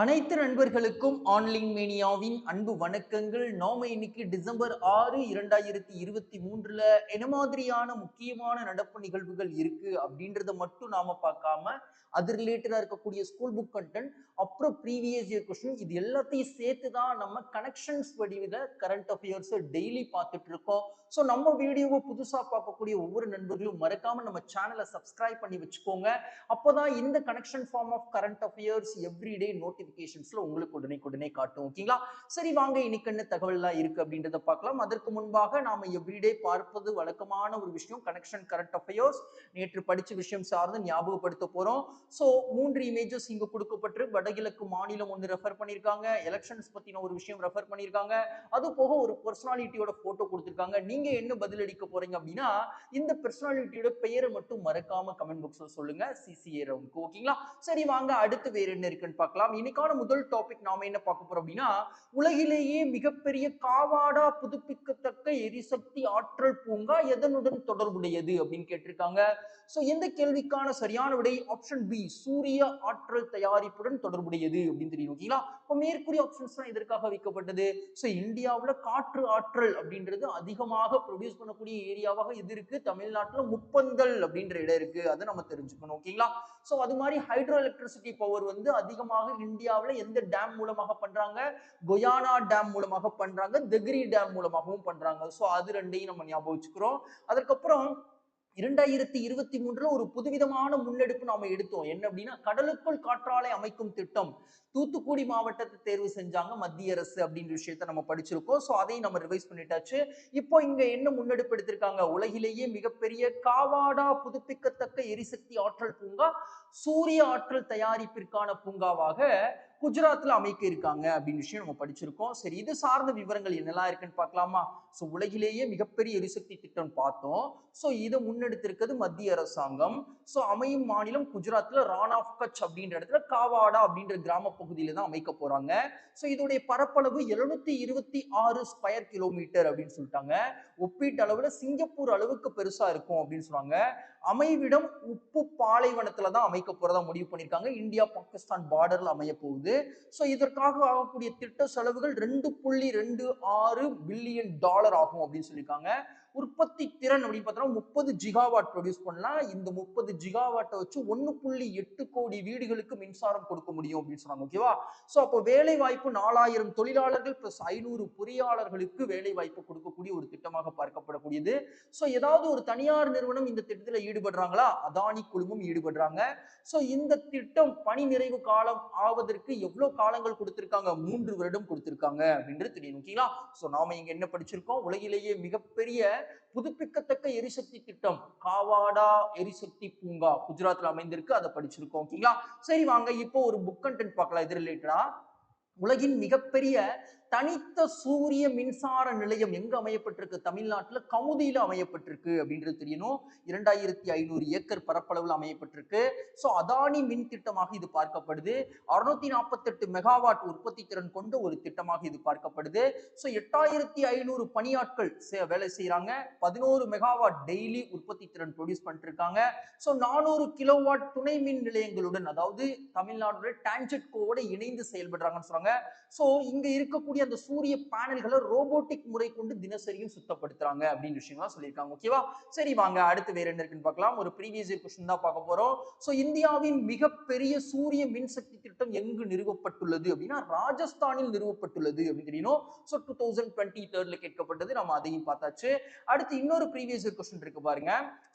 அனைத்து நண்பர்களுக்கும் ஆன்லைன் மேனியாவின் அன்பு வணக்கங்கள். நாம இன்னைக்கு டிசம்பர் ஆறு இரண்டாயிரத்தி இருபத்தி மூன்றுல என்ன மாதிரியான முக்கியமான நடப்பு நிகழ்வுகள் இருக்கு அப்படின்றத மட்டும் நாம பார்க்காம அது ரிலேட்டடா இருக்கக்கூடிய ஸ்கூல் புக் கண்டென்ட் அப்புறம் ப்ரீவியஸ் இயர் கொஸ்டின் இது எல்லாத்தையும் சேர்த்து தான் நம்ம கனெக்ஷன்ஸ் வடிவில் கரண்ட் அஃபேர்ஸை டெய்லி பார்த்துட்டு இருக்கோம். ஸோ நம்ம வீடியோவை புதுசாக பார்க்கக்கூடிய ஒவ்வொரு நண்பர்களும் மறக்காம நம்ம சேனலை சப்ஸ்கிரைப் பண்ணி வச்சுக்கோங்க. அப்போதான் இந்த connection form of current affairs everyday நோட்டிபிகேஷன்ஸ்ல உங்களுக்கு உடனே உடனே காட்டும் ஓகேங்களா சரி வாங்க இன்னைக்கு என்ன தகவல்லாம் இருக்கு அப்படின்றத பார்க்கலாம். அதற்கு முன்பாக நாம எவ்ரிடே பார்ப்பது வழக்கமான ஒரு விஷயம் கனெக்ஷன் கரண்ட் அஃபயர்ஸ் நேற்று படிச்ச விஷயம் சார்ந்து ஞாபகப்படுத்த போறோம். ஸோ மூன்று இமேஜஸ் இங்கு கொடுக்கப்பட்டு வடகிழக்கு மாநிலம் ஒன்று ரெஃபர் பண்ணியிருக்காங்க எலெக்ஷன்ஸ் பத்தின ஒரு விஷயம் ரெஃபர் பண்ணியிருக்காங்க அது போக ஒரு பர்சனாலிட்டியோட போட்டோ கொடுத்துருக்காங்க. நீங்க என்ன பதிலளிக்க போறீங்க அப்படின்னா இந்த பர்சனாலிட்டியோட பெயரை மட்டும் மறக்காம கமெண்ட் பாக்ஸ்ல சொல்லுங்க. சிசிஏ ரவுண்டுக்கு ஓகேங்களா சரி வாங்க அடுத்து வேற என்ன இருக்குன்னு பார்க்கலாம். இன்னைக்கு இன்னைக்கான முதல் டாபிக் நாம என்ன பார்க்க போறோம் அப்படின்னா உலகிலேயே மிகப்பெரிய காவாடா புதுப்பிக்கத்தக்க எரிசக்தி ஆற்றல் பூங்கா எதனுடன் தொடர்புடையது அப்படின்னு கேட்டிருக்காங்க. சோ எந்த கேள்விக்கான சரியான விடை? ஆப்ஷன் பி சூரிய ஆற்றல் தயாரிப்புடன் தொடர்புடையது அப்படின்னு தெரியும் ஓகேங்களா? இப்போ மேற்கூறிய ஆப்ஷன்ஸ் தான் இதற்காக வைக்கப்பட்டது? சோ இந்தியாவுல காற்று ஆற்றல் அப்படின்றது அதிகமாக ப்ரொடியூஸ் பண்ணக்கூடிய ஏரியாவாக இது இருக்கு? தமிழ்நாட்டுல முப்பந்தல் அப்படின்ற இடம் இருக்கு. அதை நம்ம தெரிஞ்சுக்கணும் ஓகேங்களா? சோ அது மாதிரி ஹைட்ரோ எலக்ட்ரிசிட்டி பவர் வந்து அதிகமாக இந்தியா இந்தியாவில் எந்த டேம் மூலமாக பண்றாங்க? கொயானா டேம் மூலமாக பண்றாங்க. தெகிரி டேம் மூலமாகவும் பண்றாங்க. ஸோ அது ரெண்டையும் நம்ம ஞாபகம் வச்சுக்கிறோம். அதற்கப்புறம் இரண்டாயிரத்தி இருபத்தி மூன்றுல ஒரு புதுவிதமான முன்னெடுப்பு நாம எடுத்தோம். என்ன அப்படின்னா கடலுக்குள் காற்றாலை அமைக்கும் திட்டம். தூத்துக்குடி மாவட்டத்தை தேர்வு செஞ்சாங்க மத்திய அரசு அப்படின்ற விஷயத்த நம்ம படிச்சிருக்கோம். ஸோ அதையும் நம்ம ரிவைஸ் பண்ணிட்டாச்சு. இப்போ இங்க என்ன முன்னெடுப்பு எடுத்திருக்காங்க? உலகிலேயே மிகப்பெரிய காவாடா புதுப்பிக்கத்தக்க எரிசக்தி ஆற்றல் பூங்கா சூரிய ஆற்றல் தயாரிப்பிற்கான பூங்காவாக குஜராத்ல அமைக்க இருக்காங்க அப்படின்னு விஷயம் நம்ம படிச்சிருக்கோம். சரி இது சார்ந்த விவரங்கள் என்னெல்லாம் இருக்குன்னு பார்க்கலாமா? ஸோ உலகிலேயே மிகப்பெரிய எரிசக்தி திட்டம் பார்த்தோம். ஸோ இதை முன்னெடுத்திருக்கிறது மத்திய அரசாங்கம். ஸோ அமையும் மாநிலம் குஜராத்ல ரான் ஆஃப் கட்ச் அப்படின்ற இடத்துல காவாடா அப்படின்ற கிராம பகுதியில தான் அமைக்க போறாங்க. ஸோ இதோடைய பரப்பளவு எழுநூத்தி இருபத்தி ஆறு ஸ்கொயர் கிலோமீட்டர் அப்படின்னு சொல்லிட்டாங்க. ஒப்பீட்டு அளவுல சிங்கப்பூர் அளவுக்கு பெருசா இருக்கும் அப்படின்னு சொன்னாங்க. அமைவிடம் உப்பு பாலைவனத்துல தான் அமைக்க போறதா முடிவு பண்ணியிருக்காங்க இந்தியா பாகிஸ்தான் பார்டர்ல அமைய போகுது. ஸோ இதற்காக ஆகக்கூடிய திட்ட செலவுகள் ரெண்டு புள்ளி ரெண்டு ஆறு பில்லியன் டாலர் ஆகும் அப்படின்னு சொல்லியிருக்காங்க உற்பத்தி திறன் அப்படின்னு பார்த்தோம்னா முப்பது ஜிகாவாட் ப்ரொடியூஸ் பண்ணலாம் இந்த முப்பது ஜிகாவாட்டை வச்சு ஒன்று புள்ளி எட்டு கோடி வீடுகளுக்கு மின்சாரம் கொடுக்க முடியும் அப்படின்னு சொன்னாங்க ஓகேவா ஸோ அப்போ வேலை வாய்ப்பு நாலாயிரம் தொழிலாளர்கள் பிளஸ் ஐநூறு பொறியாளர்களுக்கு வேலை வாய்ப்பு கொடுக்கக்கூடிய ஒரு திட்டமாக பார்க்கப்படக்கூடியது. ஸோ ஏதாவது ஒரு தனியார் நிறுவனம் இந்த திட்டத்தில் ஈடுபடுறாங்களா? அதானி குழுமம் ஈடுபடுறாங்க. ஸோ இந்த திட்டம் பணி நிறைவு காலம் ஆவதற்கு எவ்வளவு காலங்கள் கொடுத்திருக்காங்க? மூன்று வருடம் கொடுத்திருக்காங்க அப்படின்றது தெரியும் ஓகேங்களா ஸோ நாம இங்க என்ன படிச்சிருக்கோம்? உலகிலேயே மிகப்பெரிய புதுப்பிக்கத்தக்க எரிசக்தி திட்டம் காவாடா எரிசக்தி பூங்கா குஜராத்ல அமைந்திருக்கு அதை படிச்சிருக்கோம் ஓகேங்களா? சரி வாங்க இப்போ ஒரு புக் கண்டென்ட் பார்க்கலாம் இது ரிலேட்டடா உலகின் மிகப்பெரிய தனித்த சூரிய மின்சார நிலையம் எங்க அமையப்பட்டிருக்கு? தமிழ்நாட்டுல கமுதியில அமையப்பட்டிருக்கு அப்படின்றது தெரியணும். இரண்டாயிரத்தி ஐநூறு ஏக்கர் பரப்பளவில் அமையப்பட்டிருக்கு. ஸோ அதானி மின் திட்டமாக இது பார்க்கப்படுது. அறுநூத்தி நாற்பத்தெட்டு மெகாவாட் உற்பத்தி திறன் கொண்ட ஒரு திட்டமாக இது பார்க்கப்படுது. ஸோ எட்டாயிரத்தி ஐநூறு பணியாட்கள் வேலை செய்யறாங்க பதினோரு மெகாவாட் டெய்லி உற்பத்தி திறன் ப்ரொடியூஸ் பண்ணிட்டு இருக்காங்க ஸோ நானூறு கிலோவாட் துணை மின் நிலையங்களுடன் அதாவது தமிழ்நாடுடைய டான்ஜெட்கோவோட இணைந்து செயல்படுறாங்கன்னு சொல்றாங்க. ஸோ இங்க இருக்கக்கூடிய அந்த சூரிய பேனல்களை ரோபோட்டிக் முறை கொண்டு தினசரியும் சுத்தப்படுத்துறாங்க அப்படின்னு விஷயம்லாம் சொல்லியிருக்காங்க. ஓகேவா சரி வாங்க. அடுத்து வேற என்ன இருக்குன்னு பார்க்கலாம். ஒரு ப்ரீவியஸ் இயர் கொஸ்டின் தான் பார்க்க போறோம். ஸோ இந்தியாவின் மிகப்பெரிய சூரிய மின்சக்தி திட்டம் எங்கு நிறுவப்பட்டுள்ளது அப்படின்னா ராஜஸ்தானில் நிறுவப்பட்டுள்ளது அப்படின்னு தெரியணும் ஸோ டூ தௌசண்ட் டுவெண்ட்டி தேர்ட்ல கேட்கப்பட்டது. நம்ம அதையும் பார்த்தாச்சு. அடுத்து இன்னொரு ப்ரீவியஸ் இயர் கொஸ்டின் இருக்கு பாருங்க.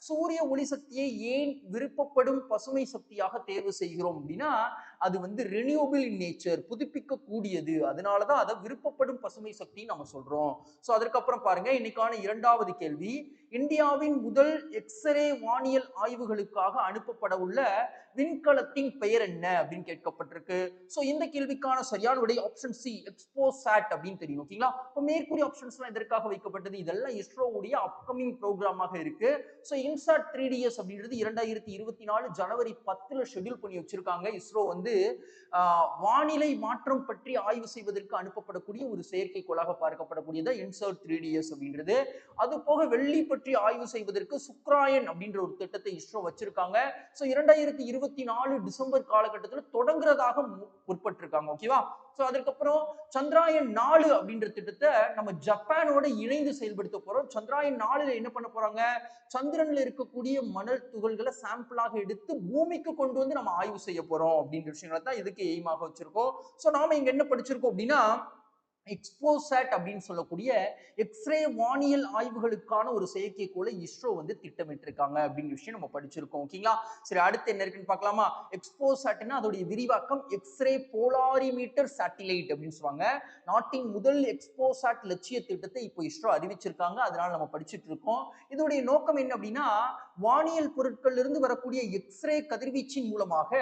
சூரிய ஒளி சக்தியை ஏன் விருப்பப்படும் பசுமை சக்தியாக தேர்வு செய்கிறோம் அப்படின்னா அது வந்து ரெனியூபிள் இன் நேச்சர் புதுப்பிக்கக்கூடியது. அதனால தான் அதை விருப்பப்படும் பசுமை சக்தி நம்ம சொல்றோம். ஸோ அதற்கப்புறம் பாருங்க இன்னைக்கான இரண்டாவது கேள்வி. இந்தியாவின் முதல் எக்ஸ்ரே வானியல் ஆய்வுகளுக்காக அனுப்பப்பட உள்ள விண்கலத்தின் பெயர் என்ன அப்படின்னு கேட்கப்பட்டிருக்கு. ஸோ இந்த கேள்விக்கான சரியான விடை ஆப்ஷன் சி எக்ஸ்போசாட் அப்படின்னு தெரியும் ஓகேங்களா இப்போ மேற்கூறிய ஆப்ஷன்ஸ்லாம் எதற்காக வைக்கப்பட்டது? இதெல்லாம் இஸ்ரோவுடைய அப்கமிங் ப்ரோக்ராமாக இருக்கு. ஸோ இன்சாட் த்ரீ டிஎஸ் அப்படின்றது இரண்டாயிரத்தி இருபத்தி நாலு ஜனவரி பத்துல ஷெட்யூல் பண்ணி வச்சிருக்காங்க. இஸ்ரோ வந்து வானிலை மாற்றம் பற்றி ஆய்வு செய்வதற்கு அனுப்பப்படக்கூடிய ஒரு செயற்கைக்கோளாக பார்க்கப்படக்கூடியது இன்சர்ட் த்ரீ டிஎஸ் அப்படின்றது. அது போக வெள்ளி பற்றி ஆய்வு செய்வதற்கு சுக்ராயன் அப்படின்ற ஒரு திட்டத்தை இஸ்ரோ வச்சிருக்காங்க. ஸோ இரண்டாயிரத்தி இருபத்தி நாலு டிசம்பர் காலகட்டத்தில் தொடங்குறதாக மு- முற்பட்டிருக்காங்க. ஓகேவா ஸோ அதுக்கப்புறம் சந்திராயன் நாலு அப்படின்ற திட்டத்தை நம்ம ஜப்பானோட இணைந்து செயல்படுத்த போறோம். சந்திராயன் நாலுல என்ன பண்ண போறாங்க? சந்திரன்ல இருக்கக்கூடிய மணல் துகள்களை சாம்பிளாக எடுத்து பூமிக்கு கொண்டு வந்து நம்ம ஆய்வு செய்ய போறோம் அப்படின்ற விஷயங்களை தான் இதுக்கு எய்மாக வச்சிருக்கோம்? ஸோ நாம இங்க என்ன படிச்சிருக்கோம் அப்படின்னா எக்ஸ்போசாட் அப்படின்னு சொல்லக்கூடிய எக்ஸ்ரே வானியல் ஆய்வுகளுக்கான ஒரு செயற்கைக்கோளை இஸ்ரோ வந்து திட்டமிட்டிருக்காங்க அப்படிங்கிற விஷயம் நம்ம படிச்சிருக்கோம். ஓகேங்களா சரி அடுத்து என்ன இருக்குன்னு பார்க்கலாமா? எக்ஸ்போசாட்னா அதோடைய விரிவாக்கம் எக்ஸ்ரே போலாரிமீட்டர் சேட்டிலைட் அப்படின்னு சொல்லுவாங்க. நாட்டின் முதல் எக்ஸ்போசாட் லட்சிய திட்டத்தை இப்போ இஸ்ரோ அறிவிச்சிருக்காங்க. அதனால நம்ம படிச்சுட்டு இருக்கோம். இதோடைய நோக்கம் என்ன அப்படின்னா வானியல் பொருட்கள் இருந்து வரக்கூடிய எக்ஸ்ரே கதிர்வீச்சின் மூலமாக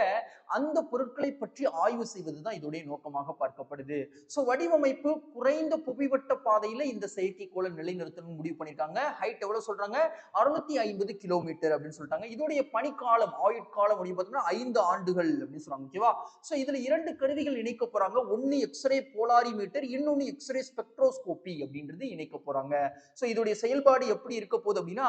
அந்த பொருட்களை பற்றி ஆய்வு செய்வதுதான் இதோடைய நோக்கமாக பார்க்கப்படுது. ஸோ வடிவமைப்பு குறைந்த புவிவட்ட பாதையில இந்த செயற்கைக்கோளை நிலைநிறுத்தணும்னு முடிவு பண்ணியிருக்காங்க. ஹைட் எவ்வளவு சொல்றாங்க? அறுநூத்தி ஐம்பது கிலோமீட்டர் அப்படின்னு சொல்லிட்டாங்க. இதோடைய பணிக்காலம் ஆயுட்காலம் அப்படின்னு பார்த்தோம்னா ஐந்து ஆண்டுகள் அப்படின்னு சொல்றாங்க ஓகேவா ஸோ இதுல இரண்டு கருவிகள் இணைக்க போறாங்க. ஒன்னு எக்ஸ்ரே போலாரி மீட்டர் இன்னொன்னு எக்ஸ்ரே ஸ்பெக்ட்ரோஸ்கோபி அப்படின்றது இணைக்க போறாங்க. ஸோ இதோடைய செயல்பாடு எப்படி இருக்க போகுது அப்படின்னா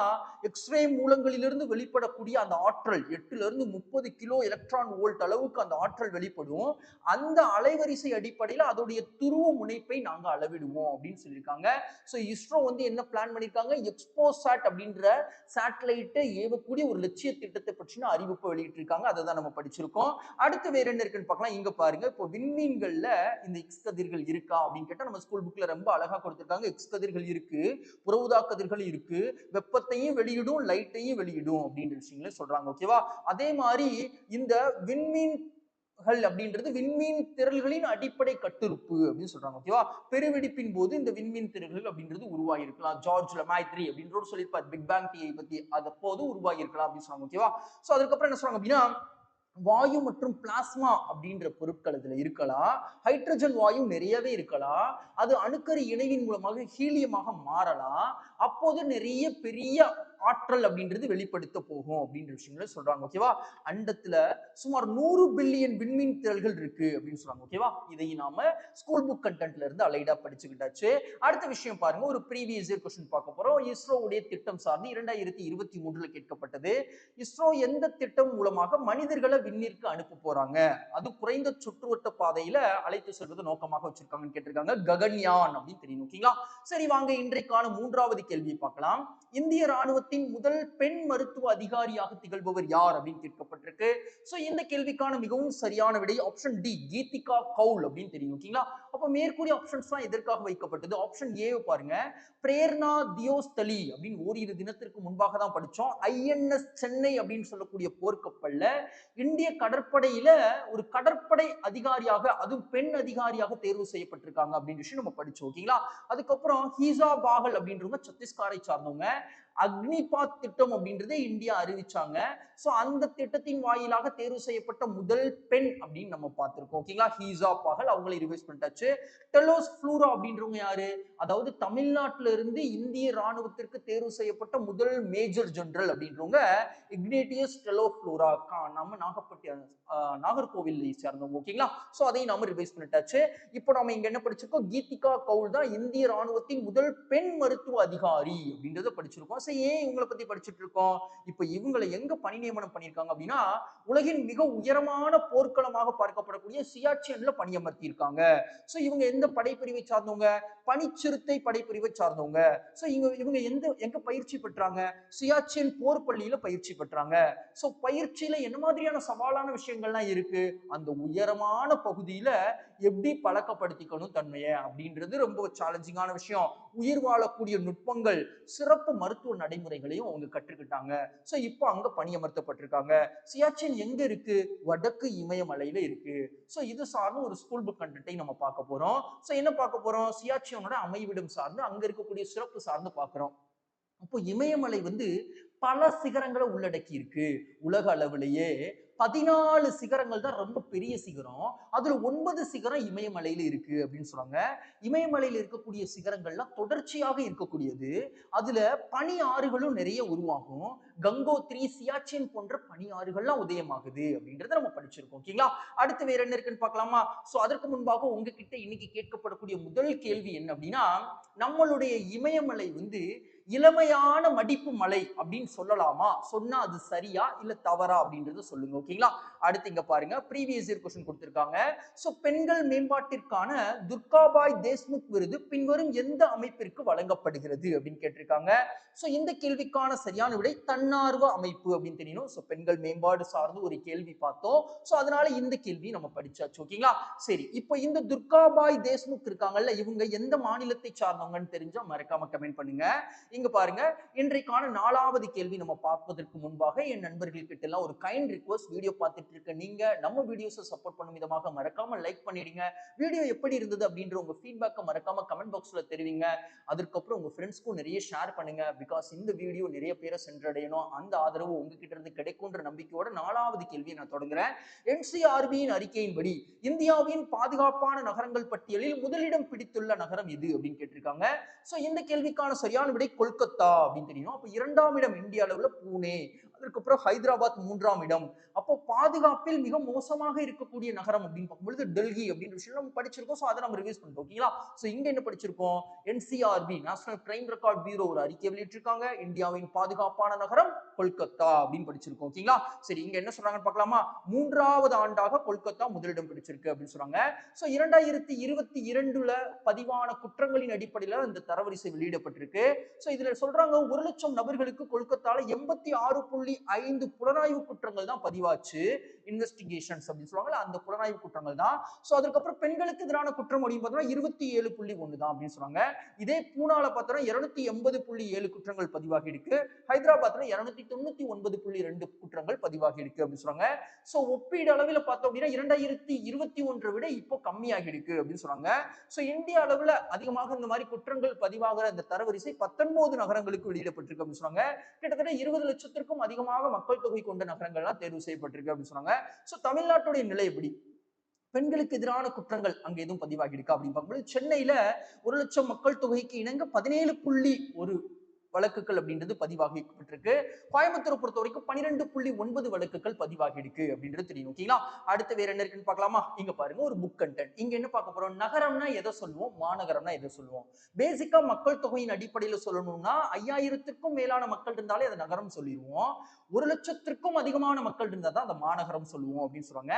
எக்ஸ்ரே மூலங்கள் உங்களிலிருந்து வெளிப்படக்கூடிய அந்த ஆற்றல் எட்டுல இருந்து முப்பது கிலோ எலக்ட்ரான் வோல்ட் அளவுக்கு அந்த ஆற்றல் வெளிப்படும். அந்த அலைவரிசை அடிப்படையில் அதோடைய துருவ முனைப்பை நாங்க அளவிடுவோம் அப்படின்னு சொல்லியிருக்காங்க. ஸோ இஸ்ரோ வந்து என்ன பிளான் பண்ணியிருக்காங்க? எக்ஸ்போசாட் அப்படின்ற சேட்டலைட்டை ஏவக்கூடிய ஒரு லட்சிய திட்டத்தை பற்றின அறிவிப்பு வெளியிட்டிருக்காங்க. அதை தான் நம்ம படிச்சிருக்கோம். அடுத்து வேற என்ன இருக்குன்னு பார்க்கலாம். இங்க பாருங்க. இப்போ விண்மீன்கள்ல இந்த எக்ஸ் கதிர்கள் இருக்கா அப்படின்னு கேட்டா நம்ம ஸ்கூல் புக்ல ரொம்ப அழகா கொடுத்திருக்காங்க. எக்ஸ் கதிர்கள் இருக்கு புறவுதா கதிர்கள் இருக்கு. வெப்பத்தையும் வெளியிடும் லைட்டையும் வெளியிடும் அப்படின்ற விஷயங்களை சொல்றாங்க ஓகேவா அதே மாதிரி இந்த விண்மீன் அப்படின்றது விண்மீன் திரள்களின் அடிப்படை கட்டுறுப்பு அப்படின்னு சொல்றாங்க ஓகேவா பெருவெடிப்பின் போது இந்த விண்மீன் திரள்கள் அப்படின்றது உருவாகி இருக்கலாம் ஜார்ஜ் லமாய்த்ரி அப்படின்றவர் சொல்லியிருப்பார் பிக் பேங் டியை பத்தி அது அப்போது உருவாகி இருக்கலாம் அப்படின்னு சொன்னாங்க ஓகேவா சோ அதுக்கப்புறம் என்ன சொல்றாங்க அப்படின்னா வாயு மற்றும் பிளாஸ்மா அப்படின்ற பொருட்கள் இதுல இருக்கலாம். ஹைட்ரஜன் வாயு நிறையவே இருக்கலாம். அது அணுக்கரு இணைவின் மூலமாக ஹீலியமாக மாறலாம். அப்போது நிறைய பெரிய ஆற்றல் அப்படின்றது வெளிப்படுத்த போகும் அப்படின்ற விஷயங்களை சொல்றாங்க ஓகேவா அண்டத்துல சுமார் நூறு பில்லியன் விண்மீன் திரள்கள் இருக்கு அப்படின்னு சொல்றாங்க ஓகேவா இதை நாம ஸ்கூல் புக் கண்டென்ட்ல இருந்து அலைடா படிச்சுக்கிட்டாச்சு. அடுத்த விஷயம் பாருங்க ஒரு ப்ரீவியஸ் இயர் கொஸ்டின் பார்க்க போறோம். இஸ்ரோவுடைய திட்டம் சார்ந்து இரண்டாயிரத்தி இருபத்தி மூன்றுல கேட்கப்பட்டது. இஸ்ரோ எந்த திட்டம் மூலமாக மனிதர்களை விண்ணிற்கு அனுப்ப போறாங்க? அது குறைந்த சுற்றுவட்ட பாதையில அழைத்து செல்வது நோக்கமாக வச்சிருக்காங்கன்னு கேட்டிருக்காங்க ககன்யான் அப்படின்னு தெரியும் ஓகேங்களா சரி வாங்க இன்றைக்கான மூன்றாவது கேள்வியை பார்க்கலாம். இந்திய ராணுவத்தின் முதல் பெண் மருத்துவ அதிகாரியாக திகழ்பவர் யார் அப்படின்னு கேட்கப்பட்டிருக்கு. சோ இந்த கேள்விக்கான மிகவும் சரியான விடை ஆப்ஷன் டி கீதிகா கவுல் அப்படின்னு தெரியும் ஓகேங்களா அப்ப மேற்கூறிய ஆப்ஷன்ஸ் தான் எதற்காக வைக்கப்பட்டது? ஆப்ஷன் ஏ பாருங்க. பிரேர்னா தியோஸ்தலி அப்படின்னு ஓரிரு தினத்திற்கு முன்பாக தான் படிச்சோம். ஐஎன்எஸ் சென்னை அப்படின்னு சொல்லக்கூடிய போர்க்கப்பல்ல இந்திய கடற்படையில ஒரு கடற்படை அதிகாரியாக அதுவும் பெண் அதிகாரியாக தேர்வு செய்யப்பட்டிருக்காங்க அப்படின்னு விஷயம் நம்ம படிச்சோம் ஓகேங்களா அதுக்கப்புறம் ஹீசா பாகல் அப்படின்றவங்க சத்தீஸ்காரை சார்ந்தவங்க. அக்னிபாத் திட்டம் அப்படின்றதே இந்தியா அறிவிச்சாங்க. ஸோ அந்த திட்டத்தின் வாயிலாக தேர்வு செய்யப்பட்ட முதல் பெண் அப்படின்னு நம்ம பார்த்திருக்கோம். ஓகேங்களா ஹீசா பாகல் அவங்களை ரிவைஸ் பண்ணிட்டாச்சு. டெலோஸ் ஃப்ளூரா அப்படின்றவங்க யாரு? அதாவது தமிழ்நாட்டில இருந்து இந்திய ராணுவத்திற்கு தேர்வு செய்யப்பட்ட முதல் மேஜர் ஜெனரல் அப்படின்றவங்க இக்னேட்டியஸ் டெலோஃப்ளூரா நம்ம நாகப்பட்டி நாகர்கோவில் சேர்ந்தவங்க. ஓகேங்களா ஸோ அதையும் நாம ரிவைஸ் பண்ணிட்டாச்சு. இப்போ நம்ம இங்க என்ன படிச்சிருக்கோம்? கீதிகா கவுல் தான் இந்திய ராணுவத்தின் முதல் பெண் மருத்துவ அதிகாரி அப்படின்றத படிச்சிருக்கோம். சரி ஏன் இவங்களை பத்தி படிச்சுட்டு இருக்கோம் இப்போ இவங்களை எங்க பணி நியமனம் பண்ணியிருக்காங்க அப்படின்னா உலகின் மிக உயரமான போர்க்களமாக பார்க்கப்படக்கூடிய சியாச்சியன்ல பணியமர்த்தி இருக்காங்க சோ இவங்க எந்த படைப்பிரிவை சார்ந்தவங்க? பனிச்சிறுத்தை படைப்பிரிவை சார்ந்தவங்க. சோ இவங்க இவங்க எந்த எங்க பயிற்சி பெற்றாங்க? சியாச்சியன் போர் பள்ளியில பயிற்சி பெற்றாங்க. சோ பயிற்சியில என்ன மாதிரியான சவாலான விஷயங்கள்லாம் இருக்கு? அந்த உயரமான பகுதியில எப்படி பழக்கப்படுத்திக்கணும் தன்மையை அப்படின்றது ரொம்ப சேலஞ்சிங்கான விஷயம். உயிர் வாழக்கூடிய நுட்பங்கள் சிறப்பு மருத்துவ நடைமுறைகளையும் அவங்க கற்றுக்கிட்டாங்க. ஸோ இப்போ அங்க பணியமர்த்தப்பட்டிருக்காங்க. சியாச்சின் எங்க இருக்கு? வடக்கு இமயமலையில இருக்கு. ஸோ இது சார்ந்து ஒரு ஸ்கூல் புக் கண்டென்ட்டை நம்ம பார்க்க போறோம். ஸோ என்ன பார்க்க போறோம்? சியாச்சியனோட அமைவிடம் சார்ந்து அங்க இருக்கக்கூடிய சிறப்பு சார்ந்து பார்க்குறோம். அப்போ இமயமலை வந்து பல சிகரங்களை உள்ளடக்கி இருக்கு உலக அளவிலேயே பதினாலு சிகரங்கள் தான் ரொம்ப பெரிய சிகரம். அதுல ஒன்பது சிகரம் இமயமலையில இருக்கு அப்படின்னு சொல்றாங்க இமயமலையில இருக்கக்கூடிய சிகரங்கள்லாம் தொடர்ச்சியாக இருக்கக்கூடியது. அதுல பனி ஆறுகளும் நிறைய உருவாகும். கங்கோத்ரி சியாச்சின் போன்ற பனி ஆறுகள்லாம் உதயமாகுது அப்படின்றத நம்ம படிச்சிருக்கோம். ஓகேங்களா? அடுத்து வேற என்ன இருக்குன்னு பார்க்கலாமா? சோ அதற்கு முன்பாக உங்ககிட்ட இன்னைக்கு கேட்கப்படக்கூடிய முதல் கேள்வி என்ன அப்படின்னா நம்மளுடைய இமயமலை வந்து இளமையான மடிப்பு மலை அப்படின்னு சொல்லலாமா? சொன்னா அது சரியா இல்ல தவறா அப்படின்றத சொல்லுங்க ஓகேங்களா? அடுத்து இங்க பாருங்க ப்ரீவியஸ் இயர் கொஸ்டின் கொடுத்திருக்காங்க. சோ பெண்கள் மேம்பாட்டிற்கான துர்காபாய் தேஷ்முக் விருது பின்வரும் எந்த அமைப்பிற்கு வழங்கப்படுகிறது அப்படின்னு கேட்டிருக்காங்க. சோ இந்த கேள்விக்கான சரியான விடை தன்னார்வ அமைப்பு அப்படின்னு தெரியணும். சோ பெண்கள் மேம்பாடு சார்ந்து ஒரு கேள்வி பார்த்தோம். சோ அதனால இந்த கேள்வி நம்ம படிச்சாச்சு ஓகேங்களா? சரி இப்போ இந்த துர்காபாய் தேஷ்முக் இருக்காங்கல்ல இவங்க எந்த மாநிலத்தை சார்ந்தவங்கன்னு தெரிஞ்சா மறக்காம கமெண்ட் பண்ணுங்க. இங்க பாருங்க இன்றைக்கான நாலாவது கேள்வி நம்ம பார்ப்பதற்கு முன்பாக என் நண்பர்கள் கிட்ட எல்லாம் ஒரு கைண்ட் ரிக்வஸ்ட் வீடியோ பார்த்துட்டு இருக்க நீங்க நம்ம வீடியோஸை சப்போர்ட் பண்ணும் விதமாக மறக்காம லைக் பண்ணிடுங்க. வீடியோ எப்படி இருந்தது அப்படின்ற உங்க ஃபீட்பேக்கை மறக்காம கமெண்ட் பாக்ஸ்ல தெரிவிங்க. அதுக்கப்புறம் உங்க ஃப்ரெண்ட்ஸ்க்கும் நிறைய ஷேர் பண்ணுங்க. பிகாஸ் இந்த வீடியோ நிறைய பேரை சென்றடையணும். அந்த ஆதரவு உங்ககிட்ட இருந்து கிடைக்கும்ன்ற நம்பிக்கையோட நாலாவது கேள்வியை நான் தொடங்குறேன். என்சிஆர்பியின் அறிக்கையின்படி இந்தியாவின் பாதுகாப்பான நகரங்கள் பட்டியலில் முதலிடம் பிடித்துள்ள நகரம் எது அப்படின்னு கேட்டிருக்காங்க. சோ இந்த கேள்விக்கான சரியான விடை கொல்கத்தா அப்படின்னு தெரியணும் அப்ப இரண்டாம் இடம் இந்திய அளவுல பூனே. அதற்கப்புறம் ஹைதராபாத் மூன்றாம் இடம். அப்போ பாதுகாப்பில் மிக மோசமாக இருக்கக்கூடிய நகரம் அப்படின்னு பார்க்கும்பொழுது டெல்லி அப்படின்ற விஷயம் நம்ம படிச்சிருக்கோம். ஸோ அதை நம்ம ரிவியூஸ் பண்ணிட்டோம். ஓகேங்களா? ஸோ இங்க என்ன படிச்சிருக்கோம்? NCRB national crime record bureau ஒரு அறிக்கை வெளியிட்டிருக்காங்க. இந்தியாவின் பாதுகாப்பான நகரம் கொல்கத்தா அப்படின்னு படிச்சிருக்கோம். ஓகேங்களா? சரி இங்க என்ன சொல்றாங்கன்னு பார்க்கலாமா? மூன்றாவது ஆண்டாக கொல்கத்தா முதலிடம் பிடிச்சிருக்கு அப்படின்னு சொல்றாங்க. ஸோ இரண்டாயிரத்தி இருபத்தி இரண்டுல பதிவான குற்றங்களின் அடிப்படையில் இந்த தரவரிசை வெளியிடப்பட்டிருக்கு. ஸோ இதுல சொல்றாங்க ஒரு லட்சம் நபர்களுக்கு கொல்கத்தால எண்பத்தி ஆறு புள்ளி ஐந்து புலனாய்வு குற்றங்கள் தான் பதிவாச்சு. இன்வெஸ்டிகேஷன்ஸ் அப்படின்னு சொல்லுவாங்கல்ல அந்த புலனாய்வு குற்றங்கள் தான். ஸோ அதுக்கப்புறம் பெண்களுக்கு எதிரான குற்றம் அப்படின்னு பார்த்தோம்னா இருபத்தி ஏழு புள்ளி ஒன்று தான் அப்படின்னு சொல்லுவாங்க. இதே பூனால பார்த்தோம்னா இருநூத்தி எண்பது புள்ளி ஏழு குற்றங்கள் பதிவாகி இருக்கு. ஹைதராபாத்ல இருநூத்தி தொண்ணூத்தி ஒன்பது புள்ளி ரெண்டு குற்றங்கள் பதிவாகி இருக்கு அப்படின்னு சொல்றாங்க ஸோ ஒப்பீடு அளவில் பார்த்தோம் அப்படின்னா இரண்டாயிரத்தி இருபத்தி ஒன்றை விட இப்போ கம்மியாகி இருக்கு அப்படின்னு சொல்றாங்க ஸோ இந்திய அளவில் அதிகமாக இந்த மாதிரி குற்றங்கள் பதிவாகிற இந்த தரவரிசை பத்தொன்பது நகரங்களுக்கு வெளியிடப்பட்டிருக்கு அப்படின்னு சொன்னாங்க கிட்டத்தட்ட இருபது லட்சத்திற்கும் அதிகமாக மக்கள் தொகை கொண்ட நகரங்கள்லாம் தேர்வு செய்யப்பட்டிருக்கு அப்படின்னு சொன்னாங்க. ஸோ தமிழ்நாட்டுடைய நிலை எப்படி? பெண்களுக்கு எதிரான குற்றங்கள் அங்க எதுவும் பதிவாகி இருக்கா அப்படின்னு பார்க்கும்போது சென்னையில ஒரு லட்சம் மக்கள் தொகைக்கு இணங்க பதினேழு புள்ளி ஒரு வழக்குகள் அப்படின்றது பதிவாகிப்பட்டிருக்கு கோயம்புத்தூர் பொறுத்த வரைக்கும் பன்னிரெண்டு புள்ளி ஒன்பது வழக்குகள் பதிவாகி இருக்கு அப்படின்றது தெரியும் ஓகேங்களா? அடுத்து வேற என்ன இருக்குன்னு பார்க்கலாமா? இங்க பாருங்க ஒரு புக் கண்டென்ட் இங்க என்ன பார்க்க போறோம்? நகரம்னா எதை சொல்லுவோம்? மாநகரம்னா எதை சொல்லுவோம்? பேசிக்கா மக்கள் தொகையின் அடிப்படையில சொல்லணும்னா ஐயாயிரத்திற்கும் மேலான மக்கள் இருந்தாலே அதை நகரம் சொல்லிடுவோம். ஒரு லட்சத்திற்கும் அதிகமான மக்கள் இருந்தா தான் அந்த மாநகரம் சொல்லுவோம் அப்படின்னு சொல்றாங்க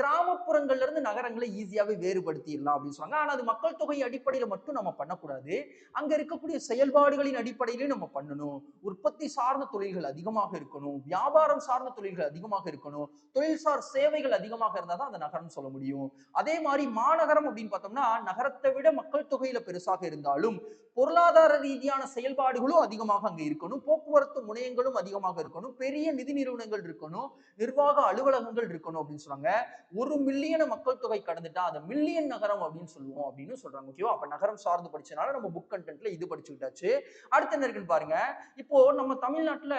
கிராமப்புறங்கள்ல இருந்து நகரங்களை ஈஸியாவே வேறுபடுத்திடலாம் அப்படின்னு சொல்றாங்க ஆனா அது மக்கள் தொகை அடிப்படையில மட்டும் நம்ம பண்ணக்கூடாது. அங்க இருக்கக்கூடிய செயல்பாடுகளின் அடிப்படையிலும் நம்ம பண்ணணும். உற்பத்தி சார்ந்த தொழில்கள் அதிகமாக இருக்கணும். வியாபாரம் சார்ந்த தொழில்கள் அதிகமாக இருக்கணும். தொழில்சார் சேவைகள் அதிகமாக இருந்தால் தான் அந்த நகரம் சொல்ல முடியும். அதே மாதிரி மாநகரம் அப்படின்னு பார்த்தோம்னா நகரத்தை விட மக்கள் தொகையில பெருசாக இருந்தாலும் பொருளாதார ரீதியான செயல்பாடுகளும் அதிகமாக அங்க இருக்கணும். போக்குவரத்து முனையங்களும் அதிகமாக இருக்கணும். பெரிய நிதி நிறுவனங்கள் இருக்கணும் நிர்வாக அலுவலகங்கள் இருக்கணும் அப்படின்னு சொல்றாங்க. ஒரு மில்லியன மக்கள் தொகை கடந்துட்டா அதை மில்லியன் நகரம் அப்படின்னு சொல்லுவோம் அப்படின்னு சொல்றாங்க ஓகேவா அப்ப நகரம் சார்ந்து படிச்சனால நம்ம புக் கண்டென்ட்ல இது படிச்சுக்கிட்டாச்சு. அடுத்து என்ன இருக்குன்னு பாருங்க. இப்போ நம்ம தமிழ்நாட்டுல